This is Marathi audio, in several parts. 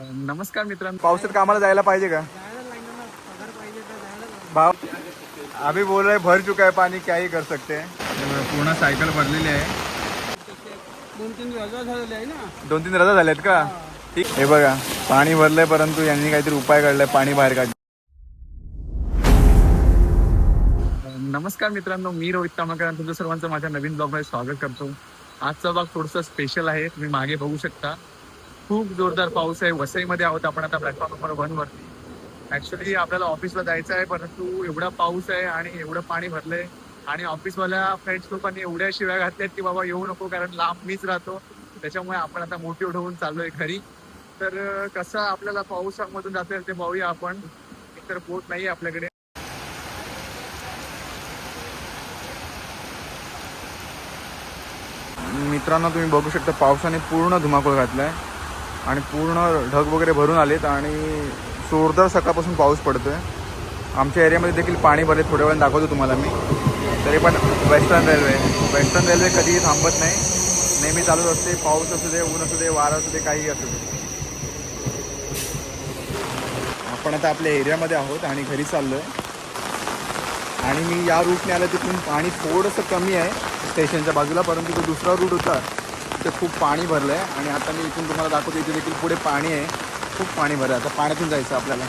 नमस्कार मित्रांनो. पावसात कामाला जायला पाहिजे का? भाव अभी बोल रहे भर चुका है पानी क्या ही कर सकते हैं? पूर्ण सायकल भरलेली आहे. दोन तीन रजा झालेले आहे ना? दोन तीन रजा झाल्यात का? ठीक. हे बघा पाणी भरलंय परंतु यांनी काहीतरी उपाय काढलाय पाणी बाहेर काढ नमस्कार मित्रांनो मी रोहित तामकर आणि तुमच्या सर्वांचं माझ्या नवीन ब्लॉगमध्ये स्वागत करतो. आजचा ब्लॉग थोडंसं स्पेशल आहे तुम्ही मागे बघू शकता. खूप जोरदार पाऊस आहे. वसईमध्ये आहोत आपण आता प्लॅटफॉर्म नंबर वन वरती. ऍक्च्युली आपल्याला ऑफिसला जायचं आहे परंतु एवढा पाऊस आहे आणि एवढं पाणी भरलंय. आणि ऑफिसवाल्या फ्रेंड्स लोकांनी एवढ्या शिव्या घातल्यात की बाबा येऊ नको कारण लांब मीच राहतो. त्याच्यामुळे आपण आता मोठी उठवून चाललोय घरी. तर कसं आपल्याला पावसामधून जाता येईल ते पाहूया आपण. एकतर बोट नाही आपल्याकडे. मित्रांनो तुम्ही बघू शकता पावसाने पूर्ण धुमाकूळ घातलाय. आणि पूर्ण ढग वगैरे भरून आलेत आणि जोरदार सकाळपासून पाऊस पडतोय. आमच्या एरियामध्ये देखील पाणी भरले थोड्या वेळाने दाखवतो तुम्हाला मी. तरी पण वेस्टर्न रेल्वे वेस्टर्न रेल्वे कधीही थांबत नाही. नेहमी चालूच असते पाऊस असू दे ऊन असू दे वारा असू दे काहीही असू दे. आपण आता आपल्या एरियामध्ये आहोत आणि घरी चाललोय. आणि मी या रूटने आलं तिथून पाणी थोडंसं कमी आहे स्टेशनच्या बाजूला परंतु तो दुसरा रूट होता. तिथे खूप पाणी भरलं आहे आणि आता मी इथून तुम्हाला दाखवतो इथे देखील पुढे पाणी आहे. खूप पाणी भरलं आहे आता पाण्यातून जायचं आपल्याला.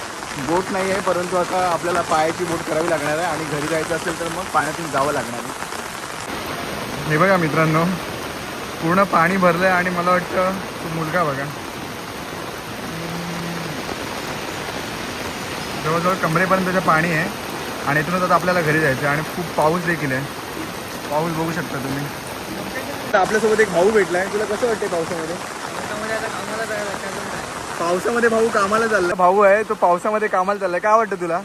बोट नाही आहे परंतु आता आपल्याला पायाची बोट करावी लागणार आहे आणि घरी जायचं असेल तर मग पाण्यातून जावं लागणार आहे. हे बघा मित्रांनो पूर्ण पाणी भरलं आहे आणि मला वाटतं तो मुलगा बघा. जवळजवळ कमरेपर्यंत त्याचं पाणी आहे आणि इथूनच आता आपल्याला घरी जायचं आहे आणि खूप पाऊस देखील आहे. पाऊस बघू शकता तुम्ही. आपल्यासोबत एक भाऊ भेटलाय. तुला कसं वाटते पावसामध्ये? पावसामध्ये भाऊ कामाला चाललाय. भाऊ आहे तो पावसामध्ये कामाला चाललाय. काय वाटतं तुला?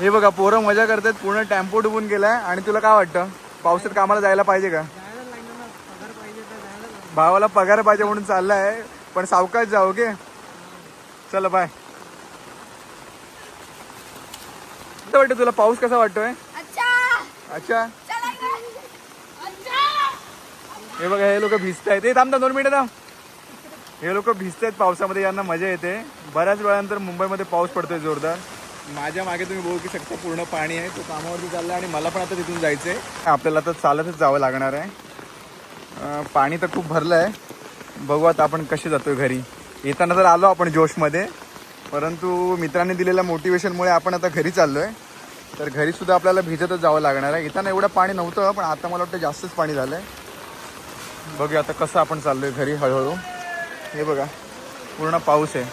हे बघा पोरं मजा करतात पूर्ण टेम्पो डुबून गेलाय. आणि तुला काय वाटतं? पावसात कामाला जायला पाहिजे का? भावाला पगार पाहिजे म्हणून चाललाय. पण सावकाश जाओ ओके? चला बाय कसं वाटतं तुला? पाऊस कसा वाटतोय? अच्छा. हे बघा हे लोक भिजत आहेत ते थांबता दोन मिनिटं थांब. हे लोक भिजत आहेत पावसामध्ये यांना मजा येते. बऱ्याच वेळानंतर मुंबईमध्ये पाऊस पडतोय जोरदार. माझ्या मागे तुम्ही बघू शकता पूर्ण पाणी आहे. तो कामावरती चालला आणि मला पण आता तिथून जायचं आहे आपल्याला आता चालतच जावं लागणार आहे. पाणी तर खूप भरलं आहे बघू आता आपण कसे जातोय घरी. येताना तर आलो आपण जोशमध्ये. परंतु मित्रांनी दिलेल्या मोटिवेशनमुळे आपण आता घरी चाललो आहे तर घरी सुद्धा आपल्याला भिजतच जावं लागणार आहे. इथं एवढं पाणी नव्हतं पण आता मला वाटतं जास्तच पाणी झालं आहे बघूया आता कसं आपण चाललोय घरी हळूहळू. हे बघा पूर्ण पाऊस आहे.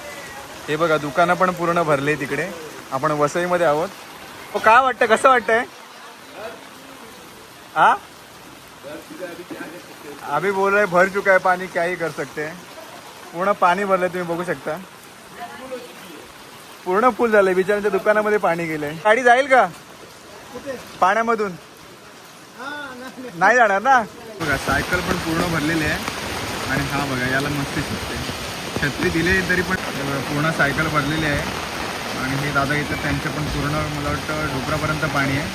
हे बघा दुकानं पण पूर्ण भरले तिकडे. आपण वसईमध्ये आहोत. हो काय वाटतं? कसं वाटतंय? हा अभी बोल रहे भर चुका है पाणी क्या कर सकते पूर्ण पाणी भरलंय तुम्ही बघू शकता. पूर्ण फुल झालंय. बिचारांच्या दुकानामध्ये पाणी गेलंय. गाडी जाईल का? पाण्यामधून. नाही जाणार ना? बघा सायकल पण पूर्ण भरलेली आहे. आणि हा बघा याला मस्ती सुटते छत्री दिली तरी पण हे पूर्ण सायकल भरलेली आहे. आणि हे दादा इथं त्यांचं पण पूर्ण मला वाटतं डोकरापर्यंत पाणी आहे.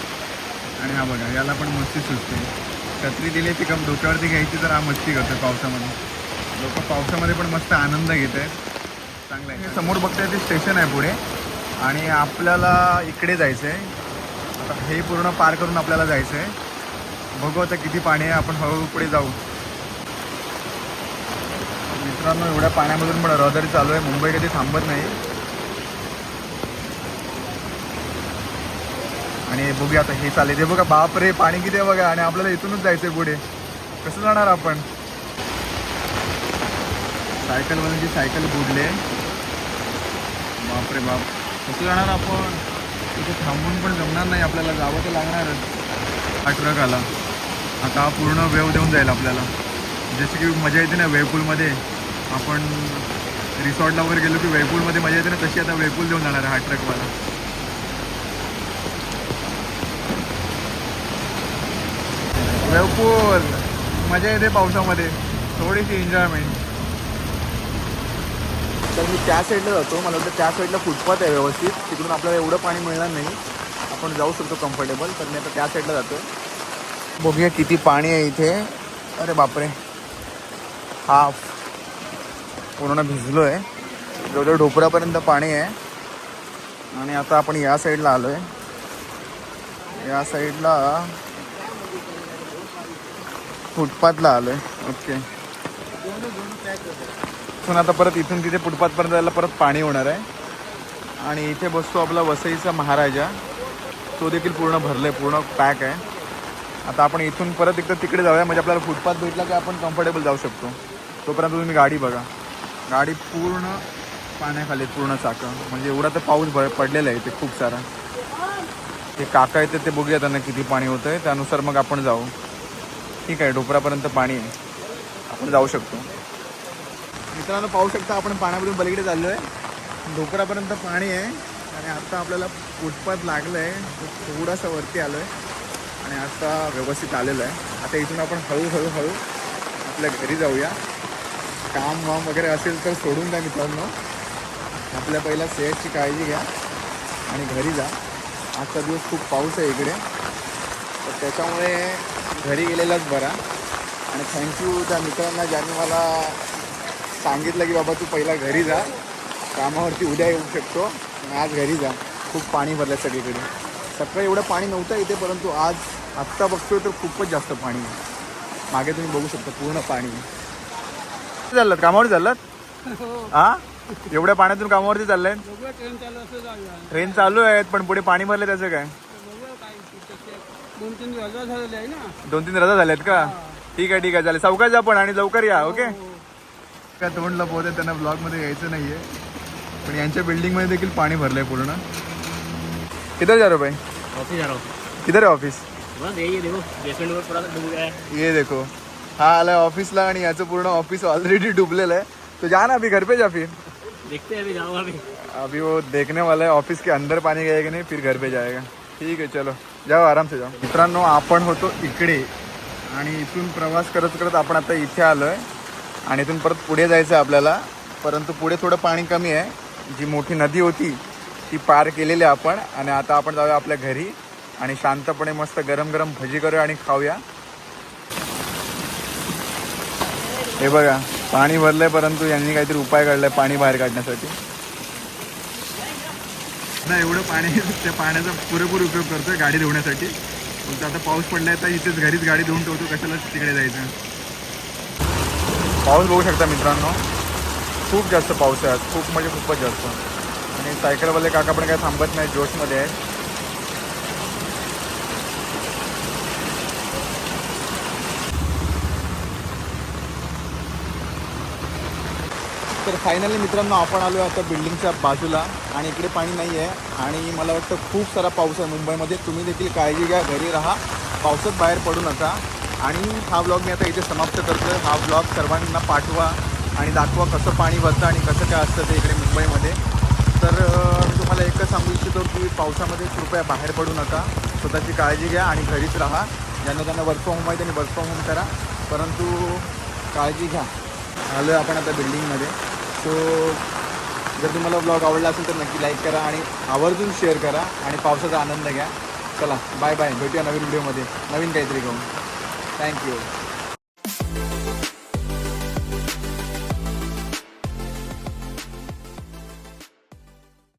आणि हा बघा याला पण मस्ती सुटते छत्री दिली ती कम डोक्यावरती घ्यायची तर हा मस्ती करतो पावसामध्ये. लोक पावसामध्ये पण मस्त आनंद घेत आहेत चांगलं आहे. हे समोर बघताय ते स्टेशन आहे पुढे. आणि आपल्याला इकडे जायचं आहे आता हे पूर्ण पार करून आपल्याला जायचं आहे बघू आता किती पाणी आहे. आपण हळूहळू पुढे जाऊ. मित्रांनो एवढ्या पाण्यामधून पण रहदारी चालू आहे. मुंबई कधी थांबत नाही. आणि बघूया आता हे चालेल ते बघा बाप रे पाणी किती आहे बघा. आणि आपल्याला इथूनच जायचंय पुढे. कसं जाणार आपण? सायकल जी सायकल बुडले बापरे बाप. कसं जाणार आपण? तिथे थांबून पण जमणार नाही आपल्याला. जावं तर लागणारच हा ट्रक आला. आता हा पूर्ण वेव देऊन जाईल आपल्याला. जशी की मजा येते ना वेळपूलमध्ये आपण रिसॉर्टला वगैरे गेलो की वेळपूलमध्ये मजा येते ना तशी आता वेळपूल देऊन जाणार हा ट्रकवाला वेळपूल मजा येते पावसामध्ये. थोडीशी एन्जॉयमेंट तर मी त्या साईडला जातो. मला वाटतं त्या साईडला फुटपाथ आहे व्यवस्थित. तिकडून आपल्याला एवढं पाणी मिळणार नाही. आपण जाऊ शकतो कम्फर्टेबल तर मी आता त्या साईडला जातो बघूया किती पाणी आहे इथे. अरे बापरे. हाफ. पूर्ण भिजलो आहे जवळजवळ ढोपरापर्यंत पाणी आहे. आणि आता आपण या साईडला आलो आहे या साईडला फुटपाथला आलो आहे ओके इथून आता परत इथून तिथे फुटपाथपर्यंत जायला परत पाणी होणार आहे. आणि इथे बसतो आपला वसईचा महाराजा. तो देखील पूर्ण भरलं आहे पूर्ण पॅक आहे. आता आपण इथून परत एकदा तिकडे जाऊया. म्हणजे आपल्याला फुटपाथ भेटला की आपण कम्फर्टेबल जाऊ शकतो. तोपर्यंत तुम्ही गाडी बघा. गाडी पूर्ण पाण्याखाली आहे, पूर्ण चाकं. म्हणजे एवढा तर पाऊस भर पडलेला आहे इथे खूप सारा. ते काका येते ते बघूया त्यांना किती पाणी होतं आहे त्यानुसार मग आपण जाऊ. ठीक आहे डोपरापर्यंत पाणी आहे. आपण जाऊ शकतो. मित्रांनो पाहू शकता आपण पाण्यामधून पलीकडे चाललो आहे डोकरापर्यंत पाणी आहे आणि आता आपल्याला फुटपाथ लागलं आहे तो थोडासा वरती आलो आहे आणि आता व्यवस्थित आलेलं आहे. आता इथून आपण हळूहळू हळू आपल्या घरी जाऊया. काम वाम वगैरे असेल तर सोडून द्या मित्रांनो. आपल्या पहिला सेहतची काळजी घ्या आणि घरी जा. आजचा दिवस खूप पाऊस आहे इकडे. तर त्याच्यामुळे घरी गेलेलाच बरा. आणि थँक्यू त्या मित्रांना ज्यांनी मला सांगितलं की बाबा तू पहिला घरी जा. कामावरती उद्या येऊ शकतो. आणि आज घरी जा. खूप पाणी भरलं सगळीकडे. सकाळी एवढं पाणी नव्हतं इथे परंतु आज आत्ता बघतोय तर खूपच जास्त पाणी आहे. मागे तुम्ही बघू शकता पूर्ण पाणी आहे. चाललात कामावर चाललात? हा. एवढ्या पाण्यातून कामावरती चाललंय? ट्रेन चालू आहेत पण पुढे पाणी भरलं त्याचं काय? दोन तीन रजा झाल्यात का? ठीक आहे ठीक आहे. चालेल जा पण आणि लवकर या ओके? काय तोंड लपवत आहे त्यांना ब्लॉगमध्ये यायचं नाहीये. पण यांच्या बिल्डिंगमध्ये देखील पाणी भरलंय पूर्ण. किधर जा रहे हो भाई? ऑफिस जा रहा हूँ। किधर है ऑफिस बस यही है देखो बेसमेंट में पूरा डूब गया है। ये देखो। हा आलाय ऑफिसला आणि याचं पूर्ण ऑफिस ऑलरेडी डुबलेलं आहे. तो जा ना अभी घर पे जा फिर. देखते हैं अभी जाऊँगा अभी। अभी वो देखने वाला है ऑफिस के अंदर पाणी गया की नाही फिर घर पे जाएगा। ठीक आहे चलो। जाओ आराम से जाओ। मित्रांनो आपण होतो इकडे. आणि इथून प्रवास करत करत आपण आता इथे आलो आहे आणि इथून परत पुढे जायचं आहे आपल्याला. परंतु पुढे थोडं पाणी कमी आहे. जी मोठी नदी होती ती पार केलेली आहे आपण. आणि आता आपण जाऊया आपल्या घरी. आणि शांतपणे मस्त गरम गरम भजी करूया आणि खाऊया. हे बघा पाणी भरलंय परंतु यांनी काहीतरी उपाय काढलाय पाणी बाहेर काढण्यासाठी. ना एवढं पाणी त्या पाण्याचा पुरेपूर उपयोग करतोय गाडी धुवण्यासाठी आता पाऊस पडलाय तर इथेच घरीच गाडी धुवून ठेवतो. कशाला तिकडे जायचं. पाऊस बघू शकता मित्रांनो. खूप जास्त पाऊस आहे आज. खूप म्हणजे खूपच जास्त. आणि सायकलवाले काका पण काय थांबत नाही जोशमध्ये. आहेत तर फायनली मित्रांनो आपण आलो आहे आता बिल्डिंगच्या बाजूला. आणि इकडे पाणी नाही आहे आणि मला वाटतं खूप सारा पाऊस आहे मुंबईमध्ये. तुम्ही देखील काळजी घ्या. घरी राहा. पावसात बाहेर पडू नका. आणि हा ब्लॉग मी आता इथे समाप्त करतो आहे हा ब्लॉग सर्वांना पाठवा आणि दाखवा कसं पाणी भरतं आणि कसं काय असतं ते इकडे मुंबईमध्ये. तर मी तुम्हाला एकच सांगू इच्छितो की पावसामध्ये कृपया बाहेर पडू नका. स्वतःची काळजी घ्या आणि घरीच राहा. ज्यांना त्यांना वर्क फ्रॉम होम आहे त्यांनी वर्क फ्रॉम होम करा. परंतु काळजी घ्या. आलो आहे आपण आता बिल्डिंगमध्ये सो जर तुम्हाला ब्लॉग आवडला असेल तर नक्की लाईक करा आणि आवर्जून शेअर करा आणि पावसाचा आनंद घ्या. चला बाय बाय भेटूया नवीन व्हिडिओमध्ये नवीन काहीतरी घेऊन. थँक्यू